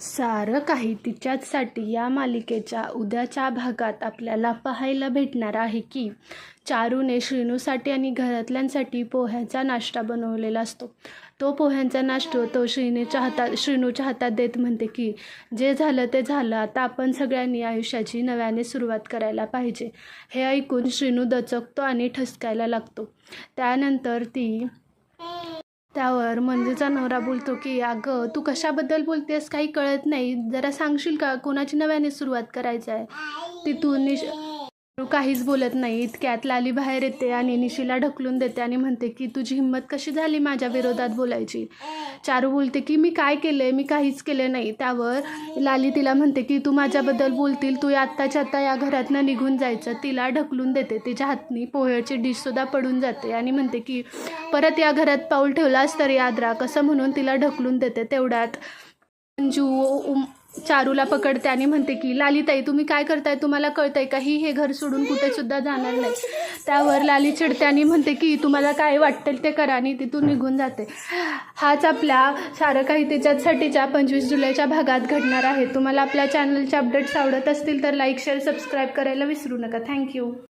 सारं काही तिच्याचसाठी या मालिकेच्या उद्याच्या भागात आपल्याला पाहायला भेटणार आहे की चारूने श्रीनूसाठी आणि घरातल्यांसाठी पोह्यांचा नाश्ता बनवलेला असतो. तो पोह्यांचा नाश्तो तो श्रीनीच्या हातात श्रीनूच्या हातात देत म्हणते की जे झालं ते झालं आता आपण सगळ्यांनी आयुष्याची नव्याने सुरुवात करायला पाहिजे. हे ऐकून श्रीनू दचकतो आणि ठसकायला लागतो. त्यानंतर ती त्यावर म्हणजे मंजूचा नवरा बोलतो की अगं तू कशाबद्दल बोलतेस? काही कळत नाही. जरा सांगशील का? कोणाची नव्याने सुरुवात करायचं आहे? तिथून निश काहीच बोलत नाही इतक्यात लाली बाहेर येते आणि निशीला ढकलून देते आणि म्हणते की तुझी हिंमत कशी झाली माझ्या विरोधात बोलायची? चारू बोलते की मी काय केलं आहे मी काहीच केले नाही. त्यावर लाली तिला म्हणते की तू माझ्याबद्दल बोलतील तू आत्ताच्या आत्ता या घरातनं निघून जायचं. तिला ढकलून देते. तिच्या हातनी पोह्याची डिशसुद्धा पडून जाते आणि म्हणते की परत या घरात पाऊल ठेवलास तर याद कसं म्हणून तिला ढकलून देते तेवढ्यात? अंजू उम- चारूला पकडते आणि म्हणते की लालीताई तुम्ही काय करताय? तुम्हाला कळतंय का? ही हे घर सोडून कुठे सुद्धा जाणार नाही. त्यावर लाली चिडते आणि म्हणते की तुम्हाला काय वाटेल ते करा आणि तिथून निघून जाते. हाच आपल्या सारं काही त्याच्यासाठीच्या पंचवीस जुलैच्या भागात घडणार आहे. तुम्हाला आपल्या चॅनलचे अपडेट्स आवडत असतील तर लाईक शेअर सबस्क्राईब करायला विसरू नका. थँक्यू